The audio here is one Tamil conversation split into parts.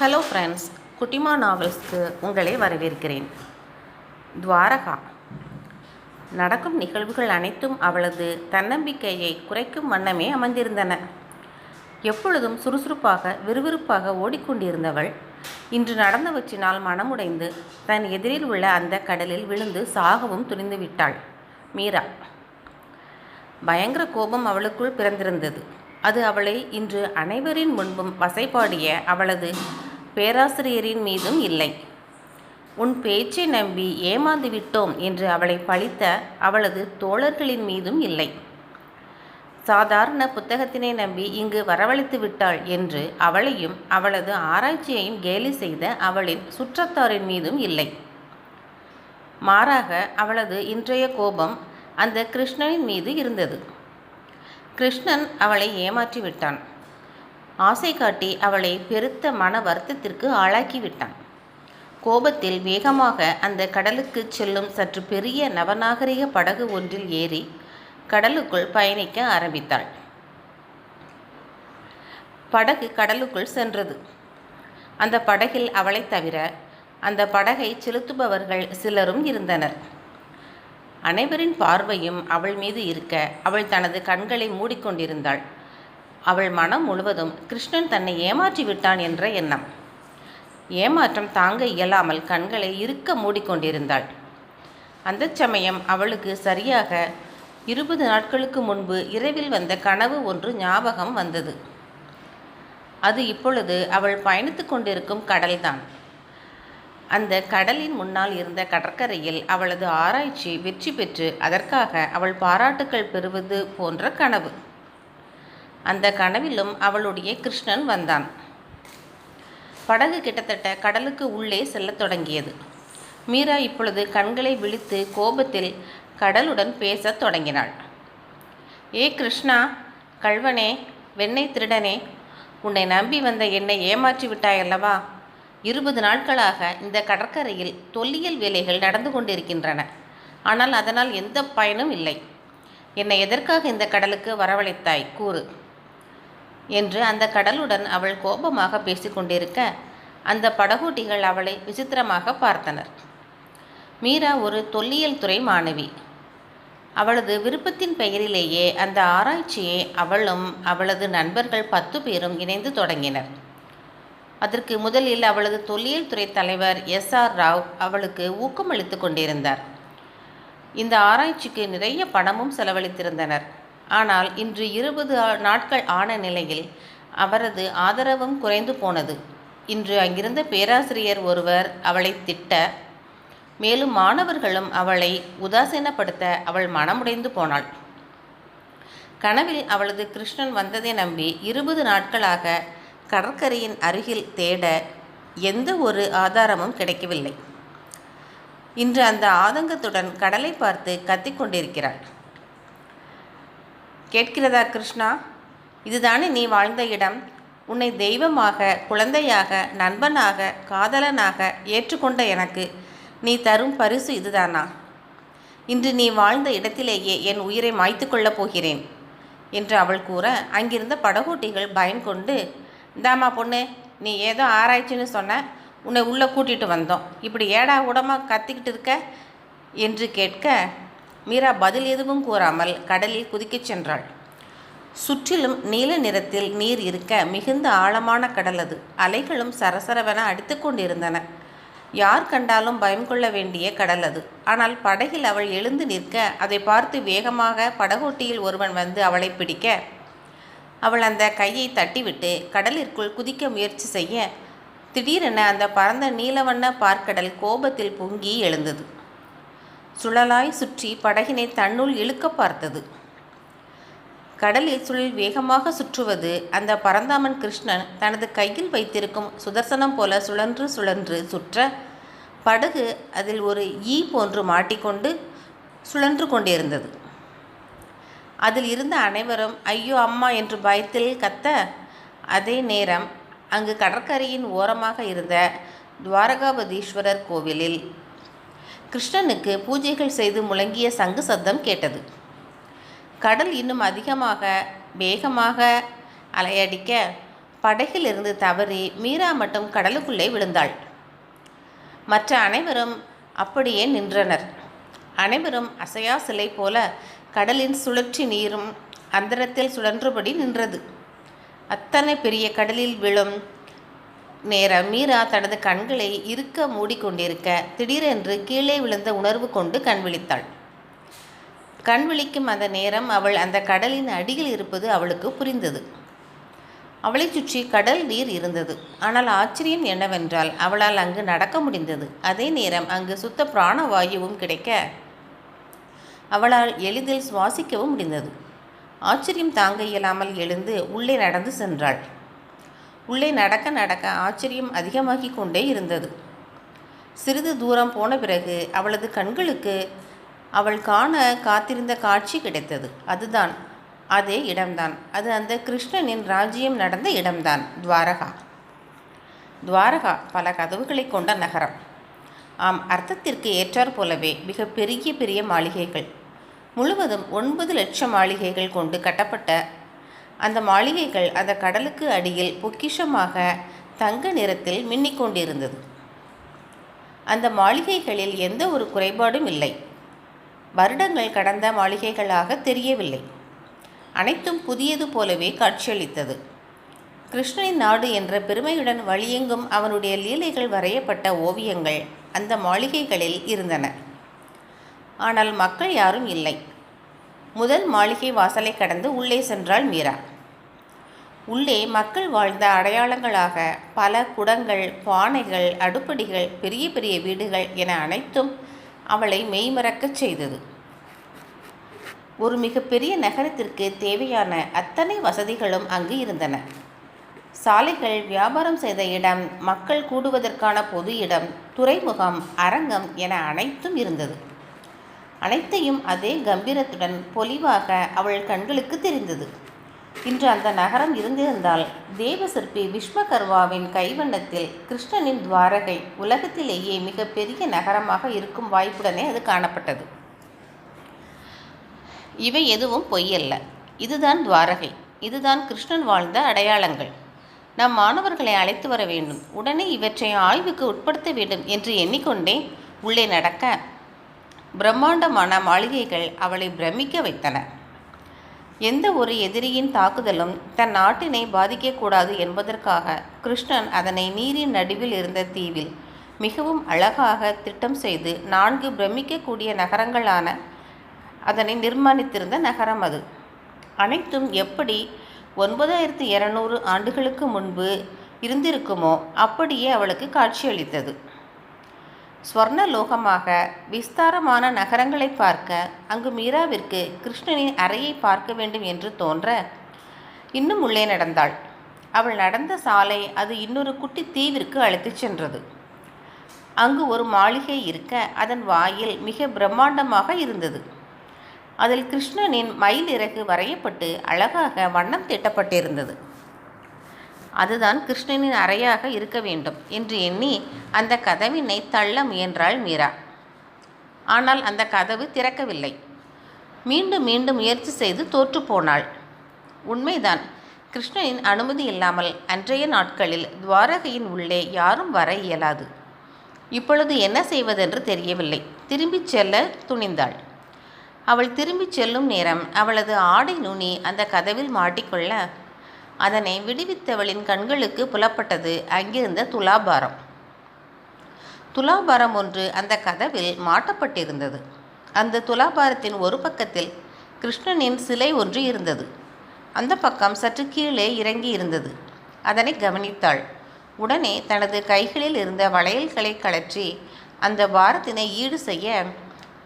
ஹலோ ஃப்ரெண்ட்ஸ் குட்டிமா நாவல்ஸ்க்கு உங்களை வரவேற்கிறேன். துவாரகா. நடக்கும் நிகழ்வுகள் அனைத்தும் அவளது தன்னம்பிக்கையை குறைக்கும் வண்ணமே அமர்ந்திருந்தன. எப்பொழுதும் சுறுசுறுப்பாக விறுவிறுப்பாக ஓடிக்கொண்டிருந்தவள் இன்று நடந்தவற்றினால் மனமுடைந்து தன் எதிரில் உள்ள அந்த கடலில் விழுந்து சாகவும் துணிந்து விட்டாள் மீரா. பயங்கர கோபம் அவளுக்குள் பிறந்திருந்தது. அது அவளை இன்று அனைவரின் முன்பும் வசைபாடிய அவளது பேராசிரியரின் மீதும் இல்லை. உன் பேச்சை நம்பி ஏமாந்து விட்டோம் என்று அவளை பழித்த அவளது தோழர்களின் மீதும் இல்லை. சாதாரண புத்தகத்தினை நம்பி இங்கு வரவழைத்து விட்டாள் என்று அவளையும் அவளது ஆராய்ச்சியையும் கேலி செய்த அவளின் சுற்றத்தாரின் மீதும் இல்லை. மாறாக அவளது இன்றைய கோபம் அந்த கிருஷ்ணனின் மீது இருந்தது. கிருஷ்ணன் அவளை ஏமாற்றி விட்டான். ஆசை காட்டி அவளை பெருத்த மன வருத்தத்திற்கு ஆளாக்கி விட்டான். கோபத்தில் வேகமாக அந்த கடலுக்கு செல்லும் சற்று பெரிய நவநாகரிக படகு ஒன்றில் ஏறி கடலுக்குள் பயணிக்க ஆரம்பித்தாள். படகு கடலுக்குள் சென்றது. அந்த படகில் அவளை தவிர அந்த படகை செலுத்துபவர்கள் சிலரும் இருந்தனர். அனைவரின் பார்வையும் அவள் மீது இருக்க அவள் தனது கண்களை மூடிக்கொண்டிருந்தாள். அவள் மனம் முழுவதும் கிருஷ்ணன் தன்னை ஏமாற்றி விட்டான் என்ற எண்ணம். ஏமாற்றம் தாங்க இயலாமல் கண்களை இருக்க மூடிக்கொண்டிருந்தாள். அந்த சமயம் அவளுக்கு சரியாக இருபது நாட்களுக்கு முன்பு இரவில் வந்த கனவு ஒன்று ஞாபகம் வந்தது. அது இப்பொழுது அவள் பயணித்து கொண்டிருக்கும் கடல்தான். அந்த கடலின் முன்னால் இருந்த கடற்கரையில் அவளது ஆராய்ச்சி வெற்றி பெற்று அதற்காக அவள் பாராட்டுக்கள் பெறுவது போன்ற கனவு. அந்த கனவிலும் அவளுடைய கிருஷ்ணன் வந்தான். படகு கிட்டத்தட்ட கடலுக்கு உள்ளே செல்லத் தொடங்கியது. மீரா இப்பொழுது கண்களை விழித்து கோபத்தில் கடலுடன் பேசத் தொடங்கினாள். ஏ கிருஷ்ணா கள்வனே வெண்ணெய் திருடனே உன்னை நம்பி வந்த என்னை ஏமாற்றி விட்டாயல்லவா? இருபது நாட்களாக இந்த கடற்கரையில் தொல்லியல் வேலைகள் நடந்து கொண்டிருக்கின்றன. ஆனால் அதனால் எந்த பயனும் இல்லை. என்னை எதற்காக இந்த கடலுக்கு வரவழைத்தாய்? கூறு. என்று அந்த கடலுடன் அவள் கோபமாக பேசிக்கொண்டிருக்க அந்த படகோட்டிகள் அவளை விசித்திரமாக பார்த்தனர். மீரா ஒரு தொல்லியல் துறை மாணவி. அவளது விருப்பத்தின் பெயரிலேயே அந்த ஆராய்ச்சியை அவளும் அவளது நண்பர்கள் பத்து பேரும் இணைந்து தொடங்கினர். அதற்கு முதலில் அவளது தொல்லியல் துறை தலைவர் எஸ் ஆர் ராவ் அவளுக்கு ஊக்கமளித்து கொண்டிருந்தார். இந்த ஆராய்ச்சிக்கு நிறைய பணமும் செலவழித்திருந்தனர். ஆனால் இன்று இருபது நாட்கள் ஆன நிலையில் அவரது ஆதரவும் குறைந்து போனது. இன்று அங்கிருந்த பேராசிரியர் ஒருவர் அவளை திட்ட மேலும் மாணவர்களும் அவளை உதாசீனப்படுத்த அவள் மனமுடைந்து போனாள். கனவில் அவளது கிருஷ்ணன் வந்ததை நம்பி இருபது நாட்களாக கடற்கரையின் அருகில் தேட எந்த ஒரு ஆதாரமும் கிடைக்கவில்லை. இன்று அந்த ஆதங்கத்துடன் கடலை பார்த்து கத்திக்கொண்டிருக்கிறாள் கேட்கிறதா கிருஷ்ணா? இதுதானே நீ வாழ்ந்த இடம். உன்னை தெய்வமாக குழந்தையாக நண்பனாக காதலனாக ஏற்றுக்கொண்ட எனக்கு நீ தரும் பரிசு இதுதானா? இன்று நீ வாழ்ந்த இடத்திலேயே என் உயிரை மாய்த்து கொள்ளப் போகிறேன் என்று அவள் கூற அங்கிருந்த படகோட்டிகள் பயன் கொண்டு இந்தாம்மா பொண்ணு நீ ஏதோ ஆராய்ச்சின்னு சொன்ன உன்னை உள்ளே கூட்டிகிட்டு வந்தோம். இப்படி ஏடா உடமாக கத்திக்கிட்டு இருக்க? என்று கேட்க மீரா பதில் எதுவும் கூறாமல் கடலில் குதிக்கச் சென்றாள். சுற்றிலும் நீல நிறத்தில் நீர் இருக்க மிகுந்த ஆழமான கடல் அது. அலைகளும் சரசரவென அடித்து கொண்டிருந்தன. யார் கண்டாலும் பயம் கொள்ள வேண்டிய கடல் அது. ஆனால் படகில் அவள் எழுந்து நிற்க அதை பார்த்து வேகமாக படகோட்டியில் ஒருவன் வந்து அவளை பிடிக்க அவள் அந்த கையை தட்டிவிட்டு கடலிற்குள் குதிக்க முயற்சி செய்ய திடீரென அந்த பரந்த நீலவண்ண பார்க்கடல் கோபத்தில் பொங்கி எழுந்தது. சுழலாய் சுற்றி படகினை தன்னுள் இழுக்க பார்த்தது. கடலில் சுழல் வேகமாக சுற்றுவது அந்த பரந்தாமன் கிருஷ்ணன் தனது கையில் வைத்திருக்கும் சுதர்சனம் போல சுழன்று சுழன்று சுற்ற படகு அதில் ஒரு ஈ போன்று மாட்டிக்கொண்டு சுழன்று கொண்டிருந்தது. அதில் இருந்த அனைவரும் ஐயோ அம்மா என்று பயத்தில் கத்த அதே நேரம் அங்கு கடற்கரையின் ஓரமாக இருந்த துவாரகாபதீஸ்வரர் கோவிலில் கிருஷ்ணனுக்கு பூஜைகள் செய்து முழங்கிய சங்கு சத்தம் கேட்டது. கடல் இன்னும் அதிகமாக வேகமாக அலையடிக்க படகிலிருந்து தவறி மீரா மட்டும் கடலுக்குள்ளே விழுந்தாள். மற்ற அனைவரும் அப்படியே நின்றனர். அனைவரும் அசையா சிலை போல கடலின் சுழற்சி நீரும் அந்தரத்தில் சுழன்றபடி நின்றது. அத்தனை பெரிய கடலில் விழும் நேரம் மீரா தனது கண்களை இருக்க மூடிக்கொண்டிருக்க திடீரென்று கீழே விழுந்த உணர்வு கொண்டு கண் விழித்தாள். கண் விழிக்கும் அந்த நேரம் அவள் அந்த கடலின் அடியில் இருப்பது அவளுக்கு புரிந்தது. அவளை சுற்றி கடல் நீர் இருந்தது. ஆனால் ஆச்சரியம் என்னவென்றால் அவளால் அங்கு நடக்க முடிந்தது. அதே நேரம் அங்கு சுத்த பிராணவாயுவும் கிடைக்க அவளால் எளிதில் சுவாசிக்கவும் முடிந்தது. ஆச்சரியம் தாங்க இயலாமல் எழுந்து உள்ளே நடந்து சென்றாள். உள்ளே நடக்க நடக்க ஆச்சரியம் அதிகமாகி கொண்டே இருந்தது. சிறிது தூரம் போன பிறகு அவளது கண்களுக்கு அவள் காண காத்திருந்த காட்சி கிடைத்தது. அதுதான் அதே இடம்தான். அது அந்த கிருஷ்ணனின் ராஜ்யம் நடந்த இடம்தான் துவாரகா. துவாரகா பல கதவுகளை கொண்ட நகரம். ஆம் அர்த்தத்திற்கு ஏற்றாற் போலவே மிக பெரிய பெரிய மாளிகைகள். முழுவதும் ஒன்பது லட்சம் மாளிகைகள் கொண்டு கட்டப்பட்ட. அந்த மாளிகைகள் அந்த கடலுக்கு அடியில் பொக்கிஷமாக தங்க நிறத்தில் மின்னிக் கொண்டிருந்தது. அந்த மாளிகைகளில் எந்த ஒரு குறைபாடும் இல்லை. வருடங்கள் கடந்த மாளிகைகளாக தெரியவில்லை. அனைத்தும் புதியது போலவே காட்சியளித்தது. கிருஷ்ணனின் நாடு என்ற பெருமையுடன் வழியெங்கும் அவனுடைய லீலைகள் வரையப்பட்ட ஓவியங்கள் அந்த மாளிகைகளில் இருந்தன. ஆனால் மக்கள் யாரும் இல்லை. முதல் மாளிகை வாசலை கடந்து உள்ளே சென்றாள் மீரா. உள்ளே மக்கள் வாழ்ந்த அடையாளங்களாக பல குடங்கள் பானைகள் அடுப்படிகள் பெரிய பெரிய வீடுகள் என அனைத்தும் அவளை மெய்மறக்கச் செய்தது. ஒரு மிகப்பெரிய நகரத்திற்கு தேவையான அத்தனை வசதிகளும் அங்கு இருந்தன. சாலைகள் வியாபாரம் செய்த இடம் மக்கள் கூடுவதற்கான பொது இடம் துறைமுகம் அரங்கம் என அனைத்தும் இருந்தது. அனைத்தையும் அதே கம்பீரத்துடன் பொலிவாக அவள் கண்களுக்கு தெரிந்தது. இன்று அந்த நகரம் இருந்திருந்தால் தேவ சிற்பி விஸ்வகர்வாவின் கைவண்ணத்தில் கிருஷ்ணனின் துவாரகை உலகத்திலேயே மிகப்பெரிய நகரமாக இருக்கும் வாய்ப்புடனே அது காணப்பட்டது. இவை எதுவும் பொய்யல்ல. இதுதான் துவாரகை. இதுதான் கிருஷ்ணன் வாழ்ந்த அடையாளங்கள். நம் மாணவர்களை அழைத்து வர வேண்டும். உடனே இவற்றை ஆய்வுக்கு உட்படுத்த வேண்டும் என்று எண்ணிக்கொண்டே உள்ளே நடக்க பிரம்மாண்டமான மாளிகைகள் அவளை பிரமிக்க வைத்தன. எந்த ஒரு எதிரியின் தாக்குதலும் தன் நாட்டினை பாதிக்கக்கூடாது என்பதற்காக கிருஷ்ணன் அதனை நீரின் நடுவில் இருந்த தீவில் மிகவும் அழகாக திட்டம் செய்து நான்கு பிரமிக்கக்கூடிய நகரங்களான அதனை நிர்மாணித்திருந்த நகரம் அது. அனைத்தும் எப்படி ஒன்பதாயிரத்து இரநூறு ஆண்டுகளுக்கு முன்பு இருந்திருக்குமோ அப்படியே அவளுக்கு காட்சியளித்தது. ஸ்வர்ணலோகமாக விஸ்தாரமான நகரங்களை பார்க்க அங்கு மீராவிற்கு கிருஷ்ணனின் அறையை பார்க்க வேண்டும் என்று தோன்ற இன்னும் உள்ளே நடந்தாள். அவள் நடந்த சாலை அது இன்னொரு குட்டி தீவிற்கு அழைத்துச் சென்றது. அங்கு ஒரு மாளிகை இருக்க அதன் வாயில் மிக பிரம்மாண்டமாக இருந்தது. அதில் கிருஷ்ணனின் மயில் இறகு வரையப்பட்டு அழகாக வண்ணம் தீட்டப்பட்டிருந்தது. அதுதான் கிருஷ்ணனின் அறையாக இருக்க வேண்டும் என்று எண்ணி அந்த கதவினை தள்ள முயன்றாள் மீரா. ஆனால் அந்த கதவு திறக்கவில்லை. மீண்டும் மீண்டும் முயற்சி செய்து தோற்றுப்போனாள் உண்மைதான் கிருஷ்ணனின் அனுமதி இல்லாமல் அன்றைய நாட்களில் துவாரகையின் உள்ளே யாரும் வர இயலாது. இப்பொழுது என்ன செய்வதென்று தெரியவில்லை. திரும்பிச் செல்ல துணிந்தாள். அவள் திரும்பிச் செல்லும் நேரம் அவளது ஆடை நுனி அந்த கதவில் மாட்டிக்கொள்ள அதனை விடுவித்தவளின் கண்களுக்கு புலப்பட்டது அங்கிருந்த துலாபாரம். துலாபாரம் ஒன்று அந்த கதவில் மாட்டப்பட்டிருந்தது. அந்த துலாபாரத்தின் ஒரு பக்கத்தில் கிருஷ்ணனின் சிலை ஒன்று இருந்தது. அந்த பக்கம் சற்று கீழே இறங்கி இருந்தது அதனை கவனித்தாள். உடனே தனது கைகளில் இருந்த வளையல்களை கழற்றி அந்த பாரத்தினை ஈடு செய்ய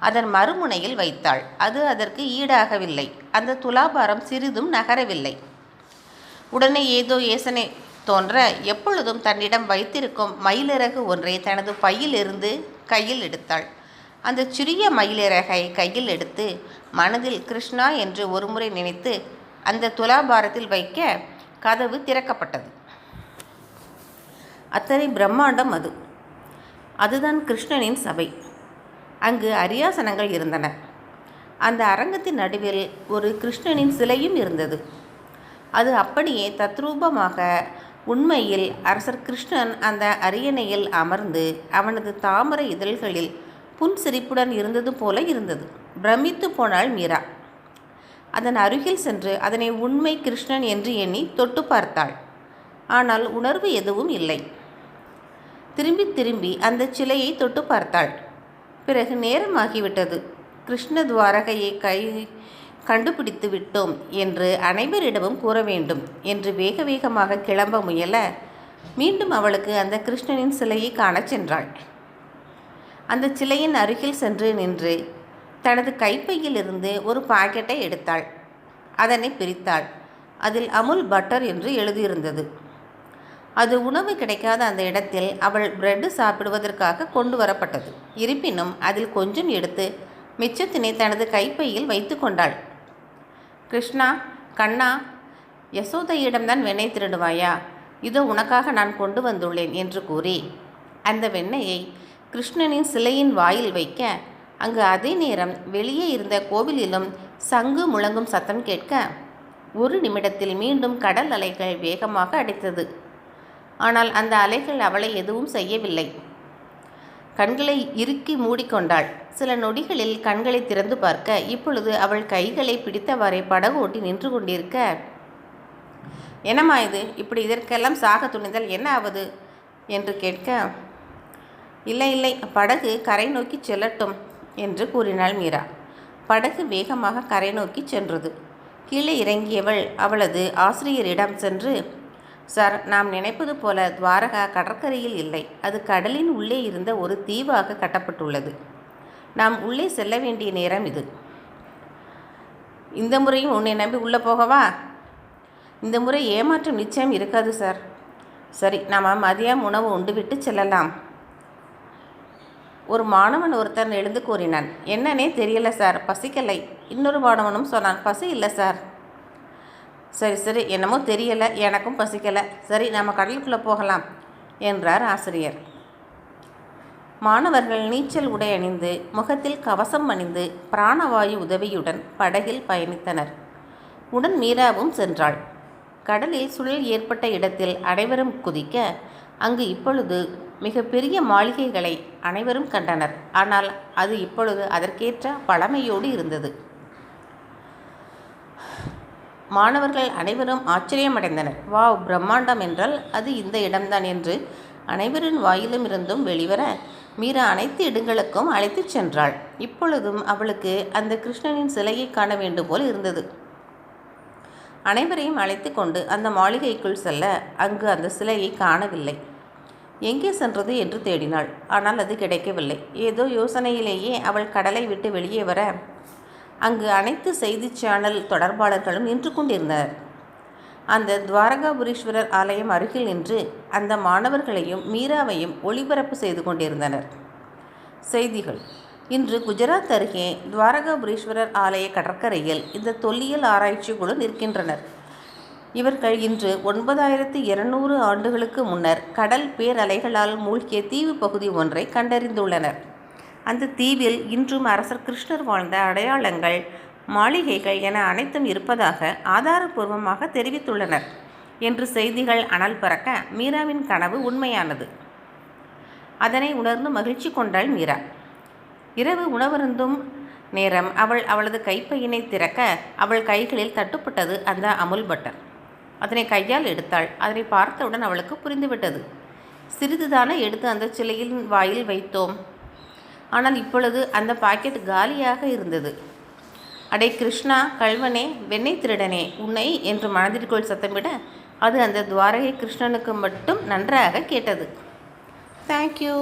அதன் மறுமுனையில் வைத்தாள். அது அதற்கு ஈடாகவில்லை. அந்த துலாபாரம் சிறிதும் நகரவில்லை. உடனே ஏதோ யோசனை தோன்ற எப்பொழுதும் தன்னிடம் வைத்திருக்கும் மயிலிறகு ஒன்றை தனது பையிலிருந்து கையில் எடுத்தாள். அந்த சிறிய மயிலிறகை கையில் எடுத்து மனதில் கிருஷ்ணா என்று ஒருமுறை நினைத்து அந்த துலாபாரத்தில் வைக்க கதவு திறக்கப்பட்டது. அத்தனை பிரம்மாண்டம் அது. அதுதான் கிருஷ்ணனின் சபை. அங்கு அரியாசனங்கள் இருந்தன. அந்த அரங்கத்தின் நடுவில் ஒரு கிருஷ்ணனின் சிலையும் இருந்தது. அது அப்படியே தத்ரூபமாக உண்மையில் அரசர் கிருஷ்ணன் அந்த அரியணையில் அமர்ந்து அவனது தாமர இதழ்களில் புன்சிரிப்புடன் இருந்தது போல இருந்தது. பிரமித்து போனாள் மீரா. அதன் அருகில் சென்று அதனை உண்மை கிருஷ்ணன் என்று எண்ணி தொட்டு பார்த்தாள். ஆனால் உணர்வு எதுவும் இல்லை. திரும்பி திரும்பி அந்த சிலையை தொட்டு பார்த்தாள். பிறகு நேரமாகிவிட்டது. கிருஷ்ண துவாரகையை கை கண்டுபிடித்து விட்டோம் என்று அனைவரிடமும் கூற வேண்டும் என்று வேக வேகமாக கிளம்ப முயல மீண்டும் அவளுக்கு அந்த கிருஷ்ணனின் சிலையை காணச் சென்றாள். அந்த சிலையின் அருகில் சென்று நின்று தனது கைப்பையிலிருந்து ஒரு பாக்கெட்டை எடுத்தாள். அதனை பிரித்தாள். அதில் அமுல் பட்டர் என்று எழுதியிருந்தது. அது உணவு கிடைக்காத அந்த இடத்தில் அவள் பிரெட்டு சாப்பிடுவதற்காக கொண்டு வரப்பட்டது. இருப்பினும் அதில் கொஞ்சம் எடுத்து மிச்சத்தினை தனது கைப்பையில் வைத்து கொண்டாள். கிருஷ்ணா கண்ணா யசோதையிடம்தான் வெண்ணெய் திருடுவாயா? இதோ உனக்காக நான் கொண்டு வந்துள்ளேன் என்று கூறி அந்த வெண்ணெயை கிருஷ்ணனின் சிலையின் வாயில் வைக்க அங்கு அதே நேரம் வெளியே இருந்த கோவிலிலும் சங்கு முழங்கும் சத்தம் கேட்க ஒரு நிமிடத்தில் மீண்டும் கடல் அலைகள் வேகமாக அடித்தது. ஆனால் அந்த அலைகள் அவளை எதுவும் செய்யவில்லை. கண்களை இறுக்கி மூடிக்கொண்டாள். சில நொடிகளில் கண்களை திறந்து பார்க்க இப்பொழுது அவள் கைகளை பிடித்தவாறே படகு ஓட்டி நின்று கொண்டிருக்க என்னம்மா இது? இப்படி இதற்கெல்லாம் சாக துணிந்தால் என்ன ஆவது? என்று கேட்க இல்லை இல்லை படகு கரை நோக்கி செல்லட்டும் என்று கூறினாள் மீரா. படகு வேகமாக கரை நோக்கி சென்றது. கீழே இறங்கியவள் அவளது ஆசிரியரிடம் சென்று சார் நாம் நினைப்பது போல துவாரகா கடற்கரையில் இல்லை. அது கடலின் உள்ளே இருந்த ஒரு தீவாக கட்டப்பட்டுள்ளது. நாம் உள்ளே செல்ல வேண்டிய நேரம் இது. இந்த முறையும் உன்னை நம்பி உள்ளே போகவா? இந்த முறை ஏமாற்றம் நிச்சயம் இருக்காது சார். சரி நாம் மதியம் உணவு உண்டுவிட்டு செல்லலாம். ஒரு மாணவன் ஒருத்தன் எழுந்து கூறினான் என்னன்னே தெரியல சார். பசிக்கலை. இன்னொரு மாணவனும் சொன்னான் பசி இல்லை சார். சரி சரி. என்னமோ தெரியலை. எனக்கும் பசிக்கலை. சரி நம்ம கடலுக்குள்ளே போகலாம் என்றார் ஆசிரியர். மாணவர்கள் நீச்சல் உடை அணிந்து முகத்தில் கவசம் அணிந்து பிராணவாயு உதவியுடன் படகில் பயணித்தனர். உடன் மீராவும் சென்றாள். கடலில் சுழல் ஏற்பட்ட இடத்தில் அனைவரும் குதிக்க அங்கு இப்பொழுது மிக பெரிய மாளிகைகளை அனைவரும் கண்டனர். ஆனால் அது இப்பொழுது அதற்கேற்ற பழமையோடு இருந்தது. மாணவர்கள் அனைவரும் ஆச்சரியமடைந்தனர். வாவ் பிரம்மாண்டம் என்றால் அது இந்த இடம்தான் என்று அனைவரின் வாயிலும் இருந்தும் வெளிவர மீரா அனைத்து இடங்களுக்கும் அழைத்துச் சென்றாள். இப்பொழுதும் அவளுக்கு அந்த கிருஷ்ணனின் சிலையை காண வேண்டும் போல் இருந்தது. அனைவரையும் அழைத்து கொண்டு அந்த மாளிகைக்குள் செல்ல அங்கு அந்த சிலையை காணவில்லை. எங்கே சென்றது? என்று தேடினாள். ஆனால் அது கிடைக்கவில்லை. ஏதோ யோசனையிலேயே அவள் கடலை விட்டு வெளியே வர அங்கு அனைத்து செய்தி சேனல் தொடர்பாளர்களும் நின்று கொண்டிருந்தனர். அந்த துவாரகாபுரீஸ்வரர் ஆலயம் அருகில் நின்று அந்த மாணவர்களையும் மீராவையும் ஒளிபரப்பு செய்து கொண்டிருந்தனர். செய்திகள். இன்று குஜராத் அருகே துவாரகாபுரீஸ்வரர் ஆலய கடற்கரையில் இந்த தொல்லியல் ஆராய்ச்சி குழு நிற்கின்றனர். இவர்கள் இன்று ஒன்பதாயிரத்து இருநூறு ஆண்டுகளுக்கு முன்னர் கடல் பேரலைகளால் மூழ்கிய தீவு பகுதி ஒன்றை கண்டறிந்துள்ளனர். அந்த தீவில் இன்றும் அரசர் கிருஷ்ணர் வாழ்ந்த அடையாளங்கள் மாளிகைகள் என அனைத்தும் இருப்பதாக ஆதாரபூர்வமாக தெரிவித்துள்ளனர் என்று செய்திகள் அனல் பறக்க மீராவின் கனவு உண்மையானது. அதனை உணர்ந்து மகிழ்ச்சி கொண்டாள் மீரா. இரவு உணவருந்தும் நேரம் அவள் அவளது கைப்பையினை திறக்க அவள் கைகளில் தட்டுப்பட்டது அந்த அமுல் பட்டர். அதனை கையால் எடுத்தாள். அதனை பார்த்தவுடன் அவளுக்கு புரிந்துவிட்டது. சிறிதுதானே எடுத்து அந்த சிலையின் வாயில் வைத்தோம். ஆனால் இப்பொழுது அந்த பாக்கெட் காலியாக இருந்தது. அடே கிருஷ்ணா கல்வனே வெண்ணெய் திருடனே உன்னை என்று மனதிற்குள் சத்தமிட அது அந்த துவாரகை கிருஷ்ணனுக்கு மட்டும் நன்றாக கேட்டது. தேங்க்யூ